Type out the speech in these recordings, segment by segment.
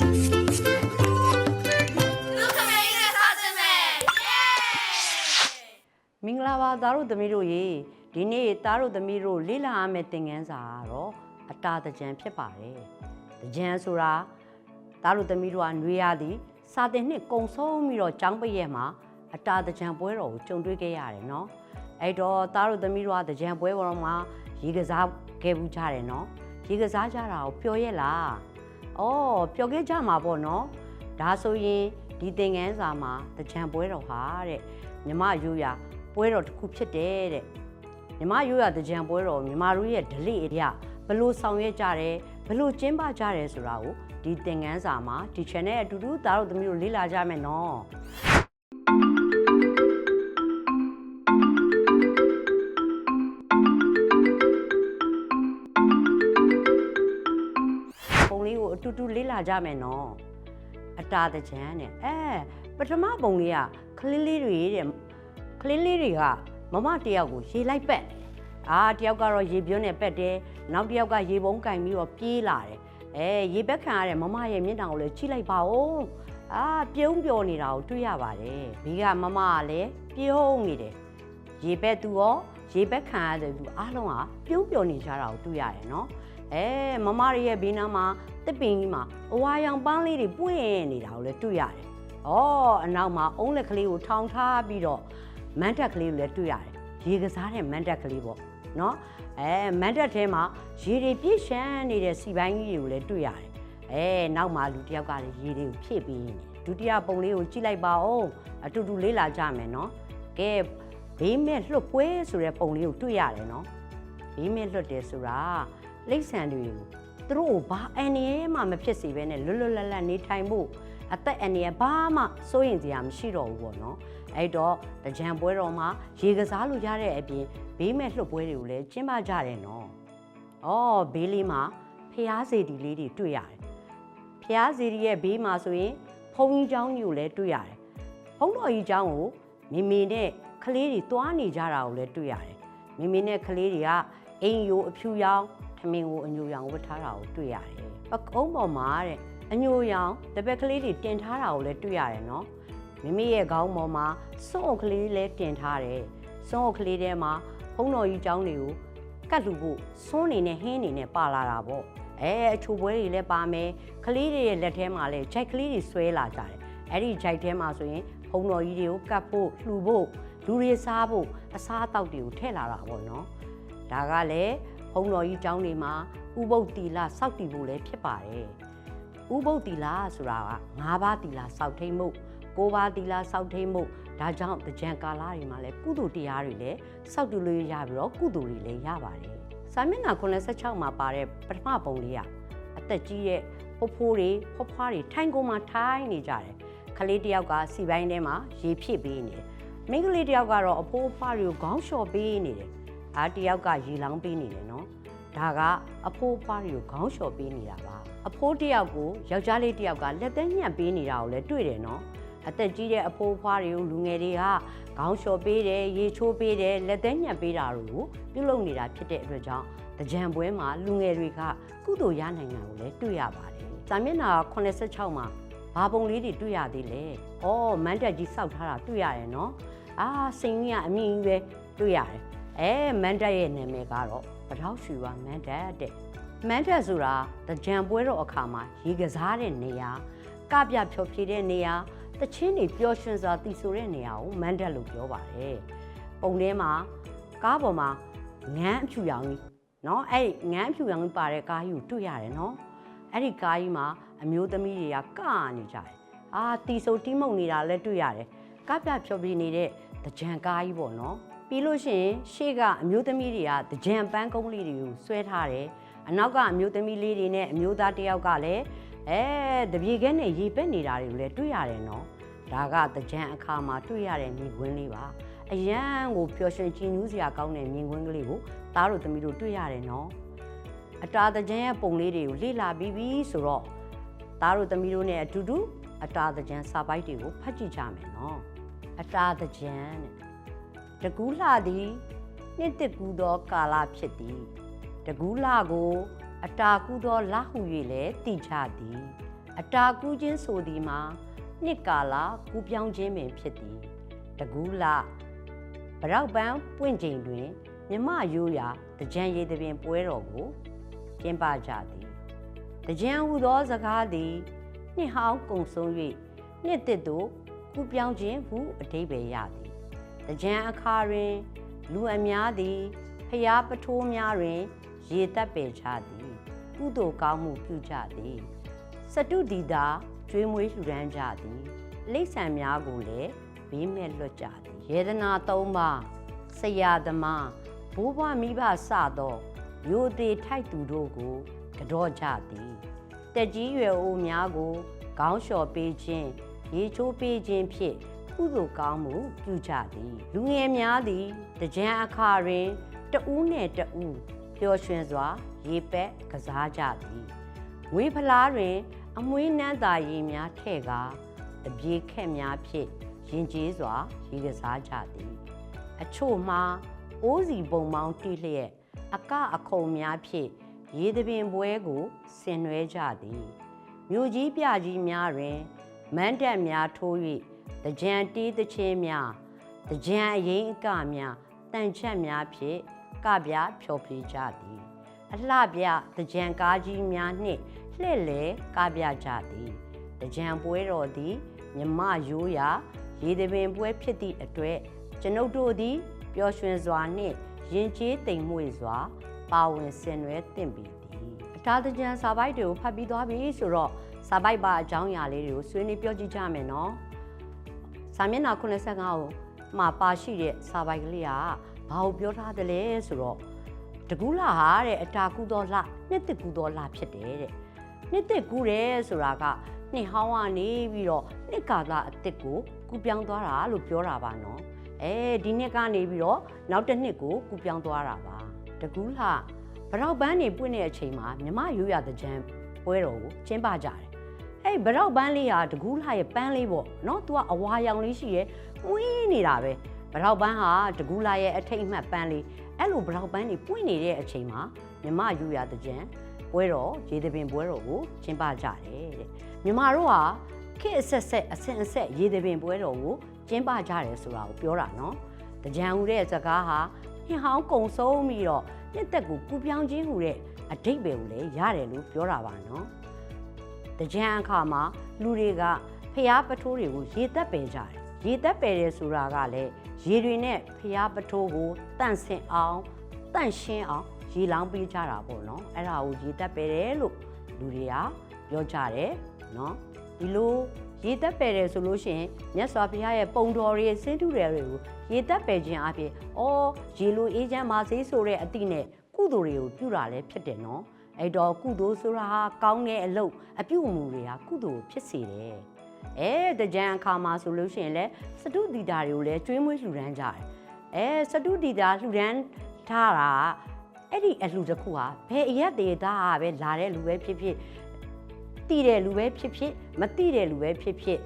လူခမေးနဲ့စားစင်မယ်မင်္ဂလာပါသားတို့သမီးတို့ရေဒီနေ့သားတို့သမီးတို့လေ့လာရမယ့်သင်ခန်းစာကတော့အတာတကြံဖြစ်ပါတယ်တကြံဆိုတာသားတို့သမီးတို့ကနှွေရသည်စာတင်နှစ်ကုံဆုံးပြီးတော့ကျောင်းပရက်မှာအတာတကြံပွဲတော်ကိုကြုံတွေ့ခဲ့ရတယ်နော်အဲ့တော့သားတို့သမီးတို့ကတကြံပွဲတော်မှာရေကစားခဲ့ဘူးကြတယ်နော်ရေကစားကြတာကိုပျော်ရဲ့လား အော်ပျော်ခဲ့ကြမှာပေါ့နော်ဒါဆိုရင်ဒီသင်ခန်းစာမှာတကြံပွဲတော်ဟာတဲ့မြမယူရပွဲတော်တစ်ခုဖြစ်တယ်တဲ့မြမရိုးရတကြံပွဲတော်မြမတို့ရဲ့ဓလေ့အရာဘလို့ဆောင်ရွက်ကြတယ်ဘလို့ကျင်းပကြတယ်ဆိုတာကိုဒီသင်ခန်းစာမှာဒီ channel အတူတူသားတို့သမီးတို့လေ့လာကြမယ်နော် တူတူလေ့လာကြမယ်နော်အတာတကြံနဲ့အဲပထမပုံလေးကကလေးလေးတွေတဲ့ကလေးလေးတွေကမမတယောက်ကိုရေလိုက်ပက်တယ်အာတယောက်ကတော့ရေပြွန်းနဲ့ပက်တယ်နောက်တယောက်ကရေပုံးကင်ပြီးတော့ပြေးလာတယ်အဲရေပက်ခံရတဲ့မမရဲ့မျက်နှာကိုလည်းကြည့်လိုက်ပါဦးအာပြုံးပျော်နေတာကိုတွေ့ရပါတယ်ဒီကမမကလည်းပြုံးနေတယ်ရေပက်သူရောရေပက်ခံရတဲ့သူအားလုံးကပြုံးပျော်နေကြတာကိုတွေ့ရတယ်နော်အဲမမရဲ့ဘေးနားမှာ တစ်ပင်ကြီးမှာအဝါရောင်ပန်းလေးတွေပွင့်နေတာကိုလည်းတွေ့ရတယ်ဩအနောက်မှာအုံးလက်ကလေးကိုထောင်ထားပြီးတော့မန်တက်ကလေးကိုလည်းတွေ့ရတယ်ရေကစားတဲ့မန်တက်ကလေးပေါ့နော်အဲမန်တက်ထဲမှာရေတွေပြည့်ရှမ်းနေတဲ့စီပိုင်းကြီးတွေကိုလည်းတွေ့ရတယ်အဲနောက်မှာလူတစ်ယောက်ကလည်းရေတွေကိုဖြည့်ပေးနေတယ်ဒုတိယပုံလေးကိုကြည့်လိုက်ပါဦးအတူတူလေးလာကြမယ်နော်ကဲဘေးမဲ့လွတ်ပွဲဆိုတဲ့ပုံလေးကိုတွေ့ရတယ်နော်ဘေးမဲ့လွတ်တယ်ဆိုတာလိမ့်ဆန်တွေကို သူတို့ကိုဘာအန်ရဲမှမဖြစ်စေဘဲနဲ့လွတ်လွတ်လပ်လပ်နေထိုင်ဖို့အသက်အန္တရာယ်ဘာမှစိုးရင်စရာမရှိတော့ဘူးပေါ့နော် အဲ့တော့တကြံပွဲတော်မှာရေကစားလို့ရတဲ့အပြင်ဘေးမဲ့လှုပ်ပွဲတွေကိုလည်းကျင်းပကြတယ်နော်။အော်ဘေးလေးမှာဖျားစေတီလေးတွေတွေ့ရတယ်။ဖျားစေတီရဲ့ဘေးမှာဆိုရင်ဖုံကြီးเจ้าကြီးကိုလည်းတွေ့ရတယ်။ဖုံတော်ကြီးเจ้าကိုမိမိနဲ့ကလေးတွေတွားနေကြတာကိုလည်းတွေ့ရတယ်။မိမိနဲ့ကလေးတွေကအိမ်ယိုအဖြူရောင် ထမင်းကိုအညိုရောင်ဝတ်ထားတာကိုတွေ့ရတယ်။ပကုံးပေါ်မှာတဲ့အညိုရောင်တပည့်ကလေးတွေတင်ထားတာကိုလည်းတွေ့ရတယ်နော်။ မိမိရဲ့ခေါင်းပေါ်မှာစွန့်အုပ်ကလေးလည်းတင်ထားတယ်။စွန့်အုပ်ကလေးထဲမှာဖုံးတော်ကြီးเจ้าတွေကိုကတ်လူဖို့စွန်းနေနဲ့ဟင်းနေနဲ့ပါလာတာပေါ့။အဲအချိုပွဲတွေလည်းပါမယ်။ကလေးတွေရဲ့လက်ထဲမှာလည်းဂျိုက်ကလေးတွေဆွဲလာကြတယ်။အဲ့ဒီဂျိုက်ထဲမှာဆိုရင်ဖုံးတော်ကြီးတွေကိုကတ်ဖို့လှူဖို့လူတွေစားဖို့အစားအသောက်တွေကိုထည့်လာတာပေါ့နော်။ဒါကလည်း ဘုံတော်ကြီးကျောင်းတွေမှာဥပုပ်တီလာစောက်တည်ဖို့လည်းဖြစ်ပါတယ်။ဥပုပ်တီလာဆိုတာက၅ပါးတီလာစောက်ထိန်မှု၉ပါးတီလာစောက်ထိန်မှုဒါကြောင့်ကြံကာလတွေမှာလည်းကုသိုလ်တရားတွေလည်းစောက်တူလို့ရပြီးတော့ကုသိုလ်တွေလည်းရပါတယ်။စာမျက်နှာ86မှာပါတဲ့ပထမပုံလေးကအသက်ကြီးရဲ့ဖိုးဖိုးတွေဖွားဖွားတွေထိုင်ကုန်မှာထိုင်နေကြတယ်။ကလေးတယောက်ကစီပိုင်းထဲမှာရေဖြစ်ပေးနေတယ်။မိန်းကလေးတယောက်ကတော့အဖိုးအဖွားတွေကိုခေါင်းလျှော်ပေးနေတယ် အားတစ်ယောက်ကရေလောင်းပေးနေတယ်နော်။ဒါကအဖိုးအဖွားတွေကိုခေါင်းလျှော်ပေးနေတာပါ။အဖိုးတစ်ယောက်ကိုယောက်ျားလေးတစ်ယောက်ကလက်သက်ညှပ်ပေးနေတာကိုလည်းတွေ့တယ်နော်။အသက်ကြီးတဲ့အဖိုးအဖွားတွေကိုလူငယ်တွေကခေါင်းလျှော်ပေးတယ်ရေချိုးပေးတယ်လက်သက်ညှပ်ပေးတာတွေကိုပြုလုပ်နေတာဖြစ်တဲ့အတွက်ကြောင့်တကြံပွဲမှာလူငယ်တွေကကုသိုလ်ရနိုင်တာကိုလည်းတွေ့ရပါတယ်။ဇာမျက်နှာ86မှာဘာပုံလေးတွေတွေ့ရသေးလဲ။အော်မန်တက်ကြီးစောက်ထားတာတွေ့ရတယ်နော်။အာစိန်ကြီးကအမြင့်ကြီးပဲတွေ့ရတယ်။ အဲမန်တက်ရဲ့နာမည်ကတော့ပထောက်ရွှေဝါမန်တက်တဲ့။မန်တက်ဆိုတာတကြံပွဲတော်အခါမှာရေကစားတဲ့နေရာကပြဖြောဖြေတဲ့နေရာ တချင်းတွေပျော်ရွှင်စွာတည်ဆိုတဲ့နေရာကိုမန်တက်လို့ပြောပါတယ်။ပုံထဲမှာကားပေါ်မှာငန်းအဖြူရောင်ကြီးเนาะအဲ့ဒီငန်းအဖြူရောင်ကြီးပါတဲ့ကားကြီးကိုတွေ့ရတယ်เนาะအဲ့ဒီကားကြီးမှာအမျိုးသမီးတွေကကနေကြတယ်။အာတီဆိုတီးမုံနေတာလည်းတွေ့ရတယ်။ကပြဖြောပြနေတဲ့တကြံကားကြီးပေါ့เนาะ ပြီးလို့ရှိရင်ရှေ့ကအမျိုးသမီးတွေကကြံပန်းကုန်းလေးတွေကိုဆွဲထားတယ်အနောက်ကအမျိုးသမီးလေးတွေနဲ့အမျိုးသားတစ်ယောက်ကလည်းအဲတပြေခဲနဲ့ရေပက်နေတာတွေကိုလည်းတွေ့ရတယ်နော်ဒါကတကြံအခါမှာတွေ့ရတဲ့မြင်ကွင်းလေးပါအရန်ကိုပျော်ရွှင်ကြည်နူးစရာကောင်းတဲ့မြင်ကွင်းကလေးကိုသားတို့သမီးတို့တွေ့ရတယ်နော်အတာတကြံရဲ့ပုံလေးတွေကိုလေ့လာပြီးပြီဆိုတော့သားတို့သမီးတို့နဲ့အတူတူအတာတကြံစာပိုက်တွေကိုဖတ်ကြည့်ကြမယ်နော်အတာတကြံတဲ့ တကူးလှသည်နှစ်တစ်ကူသောကာလဖြစ်သည်တကူးလှကို အတာကူသောလဟု၍လည်းတည်ကြသည် အတာကူးခြင်းဆိုသည်မှာနှစ်ကာလကူးပြောင်းခြင်းပင်ဖြစ်သည်တကူးလဗရောက်ပန်းပွင့်ချိန်တွင်မြမရိုးရာတကြံရည်သဖြင့်ပွဲတော်ကိုကျင်းပကြသည်တကြံဟူသောစကားသည်နှစ်ဟောင်းကုံဆုံး၍နှစ်တစ်သို့ကူးပြောင်းခြင်းဟုအဓိပ္ပာယ်ရသည် တကြံအခါတွင် လူအများသည်ဖျားပထိုးများတွင် ရေတက်ပေချသည်ကုသိုလ်ကောင်းမှုပြုကြသည်စတုဒီတာကျွေးမွေးလှူဒန်းကြသည်လိမ့်ဆန်များကိုလည်းဘေးမဲ့လွတ်ကြသည်ယေဒနာ၃ပါးဆရာသမားဘိုးဘွားမိဘစသောယိုသေးထိုက်သူတို့ကိုကြော့ကြသည်တက်ကြီးရွယ်အိုများကိုခေါင်းလျှော်ပေးခြင်းရေချိုးပေးခြင်းဖြင့် ကုသိုလ်ကောင်းမှုပြုကြသည်လူငယ်များသည်တကြံအခါတွင်တဦးနှင့်တဦးပျော်ရွှင်စွာ ရေပက်ကစားကြသည်ငွေဖလားတွင် အမွေးနန်းသာရီများထဲ့ကာတပြေခက်များဖြင့်ရင်ကျေးစွာရေကစားကြသည် အချို့မှာအိုးစီပုံပေါင်းတိလျက်အကအခုံများဖြင့်ရေသပင်ပွဲကိုဆင်နွှဲကြသည်မြို့ကြီးပြကြီးများတွင်မန်းတက်များထိုး၍ တကြံတီးသချင်းများတကြံအရင်အကများတန်ချက်များဖြင့်ကပြဖျော်ဖြေကြသည်အလှပြတကြံကားကြီးများနှင့်လှည့်လေကားပြကြသည်တကြံပွဲတော်သည်မြမရိုးရာရေသပင်ပွဲဖြစ်သည့်အတွက်ကျွန်ုပ်တို့သည်ပျော်ရွှင်စွာနှင့်ရင်ကျေးတိမ်မွေ့စွာ ပါဝင်ဆင်နွှဲသင့်ပေသည်အတားတကြံစာပိုက်တွေကိုဖတ်ပြီးသွားပြီဆိုတော့စာပိုက်ပါအကြောင်းအရာလေးတွေကိုဆွေးနွေးပြောကြည့်ကြမယ်နော် စာမျက်နှာ85ကိုမှာပါရှိတဲ့စာပိုက်ကလေးကဘာကိုပြောထားတယ်လဲဆိုတော့တကူးလာဟာတဲ့အတာကူသောလှနှစ်တစ်ကူသောလှဖြစ်တယ်တဲ့နှစ်တစ်ကူတယ်ဆိုတာကနှစ်ဟောင်းကနေပြီးတော့နှစ်ကာလအစ်စ်ကိုကူပြောင်းသွားတာလို့ပြောတာပါနော်အဲဒီနှစ်ကနေပြီးတော့နောက်တစ်နှစ်ကိုကူပြောင်းသွားတာပါတကူးလှဗရောက်ပန်းနေပွင့်တဲ့အချိန်မှာမြမရိုးရတဲ့ကြံပွဲတော်ကိုကျင်းပကြတယ် အဲ့ဗရောက်ပန်းလေးဟာတကူးလှရဲ့ပန်းလေးပေါ့နော်သူကအဝါရောင်လေးရှိရဲဝင်းနေတာပဲဗရောက်ပန်းဟာတကူးလှရဲ့အထိတ်အမှတ်ပန်းလေးအဲ့လိုဘလောက်ပန်းတွေပွင့်နေတဲ့အချိန်မှာမြမယူရတဲ့ကြံပွဲတော်ရေသပင်ပွဲတော်ကိုကျင်းပကြတယ်တဲ့မြမတို့ဟာခေတ်အဆက်ဆက်အဆင့်အဆက်ရေသပင်ပွဲတော်ကိုကျင်းပကြတယ်ဆိုတာကိုပြောတာနော်တကြံဟူတဲ့စကားဟာဟင်ဟောင်းကုံဆုံးပြီးတော့နှစ်သက်ကိုကူပြောင်းခြင်းဟူတဲ့အဓိပ္ပာယ်ကိုလည်းရတယ်လို့ပြောတာပါနော် တကြံအခါမှာလူတွေကဖျားပထိုးတွေကိုရေသက်ပယ်ကြတယ်ရေသက်ပယ်တယ်ဆိုတာကလည်းရေတွေနဲ့ဖျားပထိုးကိုတန့်စင်အောင်တန့်ရှင်းအောင်ရေလောင်းပေးကြတာပေါ့နော်အဲ့ဒါကိုရေသက်ပယ်တယ်လို့လူတွေကပြောကြတယ်နော်ဒီလိုရေသက်ပယ်တယ်ဆိုလို့ရှိရင်မြတ်စွာဘုရားရဲ့ပုံတော်တွေစင်းထုတွေကိုရေသက်ပယ်ခြင်းအပြင်အော်ရေလိုအေးချမ်းပါစေဆိုတဲ့အသည့်နဲ့ကုသိုလ်တွေကိုပြုတာလည်းဖြစ်တယ်နော် အဲ့တော့ကုသိုလ်ဆိုတာဟာကောင်းတဲ့အလုပ်အပြုအမူတွေဟာကုသိုလ်ကိုဖြစ်စေတယ်အဲတကြံအခါမှာဆိုလို့ရှိရင်လည်းစတုဒီတာတွေကိုလည်းကျွေးမွေးလှူဒန်းကြတယ်အဲစတုဒီတာလှူဒန်းထားတာကအဲ့ဒီအလှူတစ်ခုဟာဘယ်အရက်သေးသားကပဲလာတဲ့လူပဲဖြစ်ဖြစ်တည်တဲ့လူပဲဖြစ်ဖြစ်မတည်တဲ့လူပဲဖြစ်ဖြစ်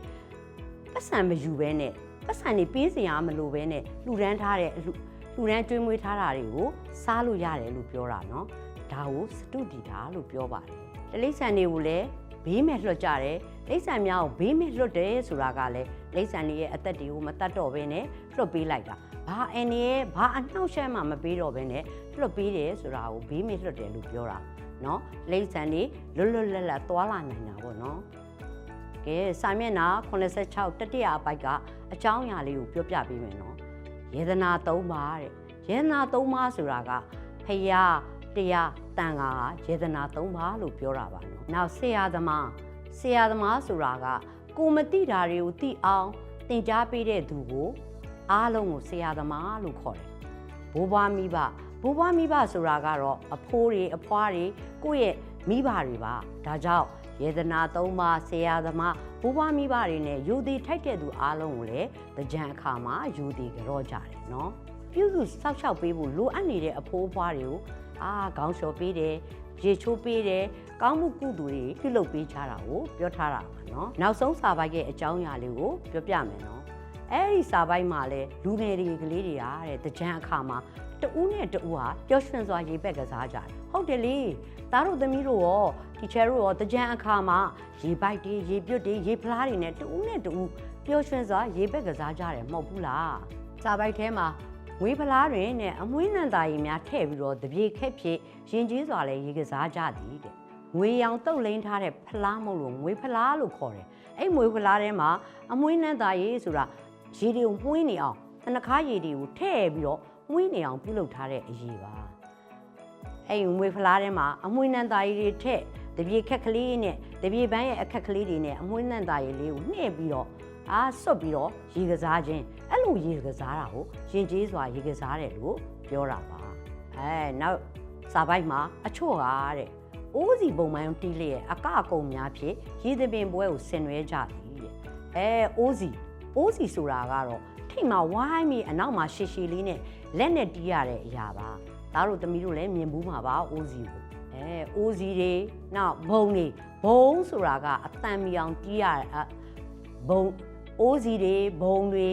ပတ်စံမယူဘဲနဲ့ပတ်စံနေပေးစရာမလိုဘဲနဲ့လှူဒန်းထားတဲ့အလှူလှူဒန်းကျွေးမွေးထားတာတွေကိုစားလို့ရတယ်လို့ပြောတာနော် ဒါကိုစတုဒီတာလို့ပြောပါတယ်တလိษံတွေကိုလည်းဘေးမဲ့လွှတ်ကြတယ်လိษံများကိုဘေးမဲ့လွှတ်တယ်ဆိုတာကလည်းလိษံတွေရဲ့အသက်တွေကိုမတတ်တော့ဘဲနဲ့လွှတ်ပေးလိုက်တာဘာအန်ရဲ့ဘာအနှောက်အယှက်မှမပေးတော့ဘဲနဲ့လွှတ်ပေးတယ်ဆိုတာကိုဘေးမဲ့လွှတ်တယ်လို့ပြောတာနော်လိษံတွေလွတ်လွတ်လပ်လပ်သွားလာနိုင်တာပေါ့နော်ကဲစာမျက်နှာ86တတိယအပိုက်ကအကြောင်းအရာလေးကိုပြောပြပေးမယ်နော်ယေဒနာ၃ပါးတဲ့ယေဒနာ၃ပါးဆိုတာကဖယား တရားတန်ခါဟာယေဒနာ၃ပါးလို့ပြောတာပါနော်နောက်ဆရာသမားဆရာသမားဆိုတာကကိုမတိတာတွေကိုသိအောင်သင်ကြားပေးတဲ့သူကိုအားလုံးကိုဆရာသမားလို့ခေါ်တယ်ဘိုးဘွားမိဘဘိုးဘွားမိဘဆိုတာကတော့အဖိုးတွေအဖွားတွေကိုယ့်ရဲ့မိဘတွေပါဒါကြောင့်ယေဒနာ၃ပါးဆရာသမားဘိုးဘွားမိဘတွေနဲ့ယူသည်ထိုက်တဲ့သူအားလုံးကိုလည်းကြံအခါမှာယူသည်ကြော့ကြတယ်နော်ပြုစုစောက်ရှောက်ပေးဖို့လိုအပ်နေတဲ့အဖိုးအဖွားတွေကို အာခေါင်းလျှော်ပေးတယ်ရေချိုးပေးတယ်ကောင်းမှုကုသိုလ်တွေပြုလုပ်ပေးကြတာကိုပြောထားတာပါနော်နောက်ဆုံးစာပိုက်ရဲ့အကြောင်းအရာလေးကိုပြောပြမယ်နော်အဲ့ဒီစာပိုက်မှာလဲလူငယ်တွေကလေးတွေကတဲ့ကြံအခါမှာတဦးနဲ့တဦးဟာပျော်ရွှင်စွာရေပက်ကစားကြတယ်ဟဟုတ်တယ်လေသားတို့သမီးတို့ရောတီချာတို့ရောတကြံအခါမှာရေပိုက်တွေရေပြုတ်တွေရေဖလားတွေနဲ့တူးနဲ့တူးပျော်ရွှင်စွာရေပက်ကစားကြတယ်မဟုတ်ဘူးလားစာပိုက်ထဲမှာ ဝေးဖလားတွေနဲ့အမွှေးနံသားရီများထည့်ပြီးတော့တပြေခက်ဖြစ်ရင်ကျေးစွာလဲရေကစားကြသည်တဲ့ငွေရောင်တုတ်လိန်ထားတဲ့ဖလားမဟုတ်လို့ငွေဖလားလို့ခေါ်တယ်အဲ့ငွေဖလားထဲမှာအမွှေးနံသားရီဆိုတာရေတွေကိုမှုင်းနေအောင်တနခါရေတွေကိုထည့်ပြီးတော့မှုင်းနေအောင်ပြုလုပ်ထားတဲ့အရေးပါအဲ့ငွေဖလားထဲမှာအမွှေးနှံသားရည်တွေထက်တပြေခက်ကလေးနဲ့တပြေပန်းရဲ့အခက်ကလေးတွေနဲ့အမွှေးနှံသားရည်လေးကိုနှဲ့ပြီးတော့ အာဆွတ်ပြီးတော့ရေကစားခြင်းအဲ့လိုရေကစားတာကိုရင်ကျေးစွာရေကစားတယ်လို့ပြောတာပါအဲနောက်စာပိုက်မှာအချို့ကတဲ့အိုးစီပုံမှန်တီးလျက်အကအကုံများဖြင့်ရေသပင်ပွဲကိုဆင်နွှဲကြသည်တဲ့အဲအိုးစီအိုးစီဆိုတာကတော့ထိတ်မှာဝိုင်းပြီးအနောက်မှာရှည်ရှည်လေးနဲ့လက်နဲ့တီးရတဲ့အရာပါသားတို့သမီးတို့လည်းမြင်ဘူးမှာပါအိုးစီကိုအဲအိုးစီတွေနောက်ဘုံတွေဘုံဆိုတာကအတန်မီအောင်တီးရအဘုံ အိုးစီတွေဘုံတွေ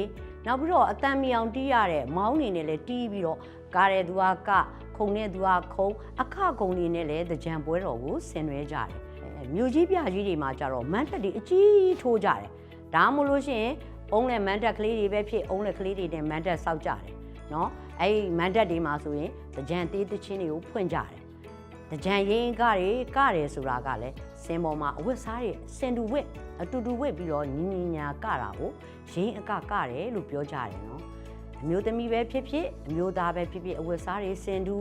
နောက်ပြီးတော့အတန်မီအောင်တီးရတဲ့မောင်းနေနဲ့လည်းတီးပြီးတော့ကားတဲ့သူကကခုံတဲ့သူကခုံအခခုံနေနဲ့လည်းတကြံပွဲတော်ကိုဆင်နွှဲကြတယ်အဲမြို့ကြီးပြကြီးတွေမှာကြတော့မန်းတက်တွေအကြီးထိုးကြတယ်ဒါမှမဟုတ်လို့ရှိရင်အုံးနဲ့မန်းတက်ကလေးတွေပဲဖြစ်အုံးနဲ့ကလေးတွေနဲ့မန်းတက်စောက်ကြတယ်နော်အဲ့ဒီမန်းတက်တွေမှာဆိုရင်တကြံသေးတချင်းတွေကိုဖွင့်ကြတယ်။တကြံရင်ကတွေကတယ်ဆိုတာကလည်း စင်ပေါ်မှာအဝတ်စားတွေစင်တူဝတ်အတူတူဝတ်ပြီးတော့ညီညီညာကတာကိုရင်းအကကတယ်လို့ပြောကြတယ်နော်။အမျိုးသမီးပဲဖြစ်ဖြစ်အမျိုးသားပဲဖြစ်ဖြစ်အဝတ်စားတွေစင်တူ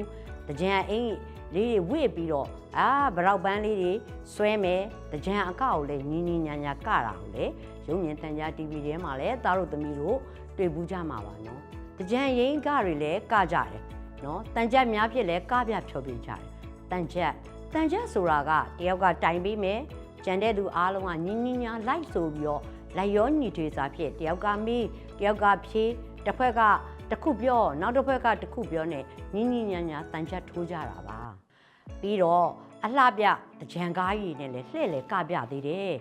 တကြံအိမ်လေးတွေဝတ်ပြီးတော့အာဗရောက်ပန်းလေးတွေဆွဲမယ်တကြံအကကိုလည်းညီညီညာညာကတာကိုလည်းရုပ်မြင်တန်ကြား TV ထဲမှာလည်းသားတို့သမီးတို့တွေ့ဘူးကြမှာပါနော်။တကြံရင်ကတွေလည်းကကြတယ်နော်တန်ကြက်များဖြစ်လဲကပြဖြောပြကြတယ်တန်ကြက် တန်ကြက်ဆိုတာကတယောက်ကတိုင်ပေးမယ်ကြံတဲ့သူအားလုံးကညင်ညင်ညာလိုက်ဆိုပြီးတော့လိုက်ရောညီထွေစာဖြစ်တယောက်ကမေးတယောက်ကဖြေတစ်ဖက်ကတစ်ခုပြောနောက်တစ်ဖက်ကတစ်ခုပြောနေညင်ညင်ညာညာတန်ကြက်ထိုးကြတာပါပြီးတော့အလှပြတကြံကားကြီးနဲ့လည်းလှဲ့လေကပြသေးတယ်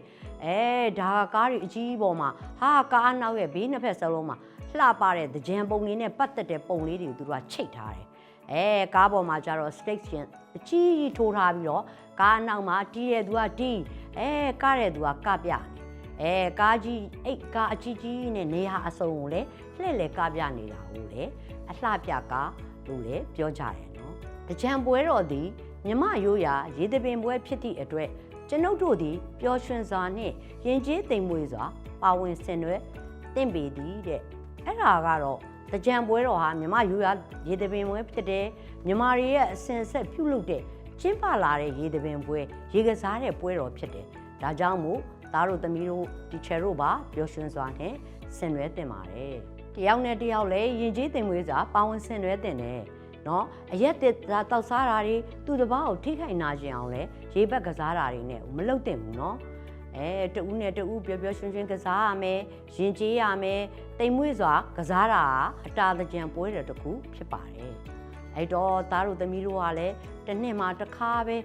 အဲဒါကကားကြီးအကြီးပေါ်မှာဟာကားနောက်ရဲ့ဘေးနှစ်ဖက်စလုံးမှာလှပတဲ့တကြံပုံလေးနဲ့ပတ်သက်တဲ့ပုံလေးတွေကိုသူတို့ကချိတ်ထားတယ်အဲကားပေါ်မှာကျတော့ stage ရှင် အကြီးကြီးထိုးထားပြီးတော့ကားအနောက်မှာတီးတဲ့သူကတီးအဲကားတဲ့သူကကပြနေအဲကားကြီးအိတ်ကားအကြီးကြီးနဲ့နေဟာအစုံကိုလည်းလှည့်လေကပြနေတာကိုလေအလှပြကားလို့လည်းပြောကြတယ်နော်တကြံပွဲတော်သည်မြမရိုးရာရေသပင်ပွဲဖြစ်သည့်အတွက်ကျွန်ုပ်တို့သည်ပျော်ရွှင်စွာနှင့်ရင်ကျေးသိမ်မွေ့စွာပါဝင်ဆင်နွှဲတင့်ပေသည်တဲ့အဲ့ဒါကတော့ တကြံပွဲတော်ဟာမြမယူရရေတပင်ပွဲဖြစ်တယ်မြမတွေရဲ့အစဉ်ဆက်ပြုလုပ်တဲ့ကျင်းပလာတဲ့ရေတပင်ပွဲရေကစားတဲ့ပွဲတော်ဖြစ်တယ်ဒါကြောင့်မို့သားတို့သမီးတို့ဒီချယ်တို့ပါပျော်ရွှင်စွာနဲ့ဆင်နွှဲတင်ပါတယ်တယောက်နဲ့တယောက်လည်းယဉ်ကျေးတင်မွေးစွာပါဝင်ဆင်နွှဲတင်တယ်နော်အရက်တက်တောက်စားတာတွေသူ့တပားကိုထိခိုက်နာကျင်အောင်လဲရေဘက်ကစားတာတွေနဲ့မလုပ်တင်ဘူးနော် အဲတဦးနဲ့တဦးပျော်ပျော်ရွှင်ရွှင်ကစားရမယ်ရင်ကျေးရမယ်တိမ်မွေ့စွာကစားတာကအတာတကြံပွဲတော်တစ်ခုဖြစ်ပါတယ်အဲ့တော့သားတို့သမီးတို့ကလည်းတစ်နှစ်မှာတစ်ခါပဲ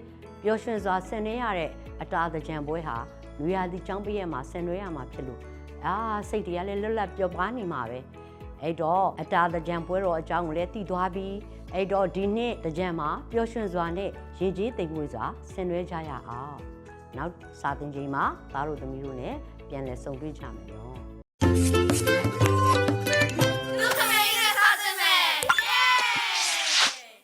ပျော်ရွှင်စွာဆင်နွှဲရတဲ့အတာတကြံပွဲဟာလူရသည်ចောင်းပြည့်ရမှာဆင်နွှဲရမှာဖြစ်လို့အာစိတ်တွေကလည်းလွတ်လပ်ပျော်ပါနေမှာပဲအဲ့တော့အတာတကြံပွဲတော်အကြောင်းကိုလည်းတည်သွားပြီးအဲ့တော့ဒီနှစ်တကြံမှာပျော်ရွှင်စွာနဲ့ရင်ကျေးတိမ်မွေ့စွာဆင်နွှဲကြရအောင် နောက်စာသင်ချိန်မှာသားတို့သမီးတို့ ਨੇ ပြန်လည်ဆုံတွေ့ကြမယ်နော်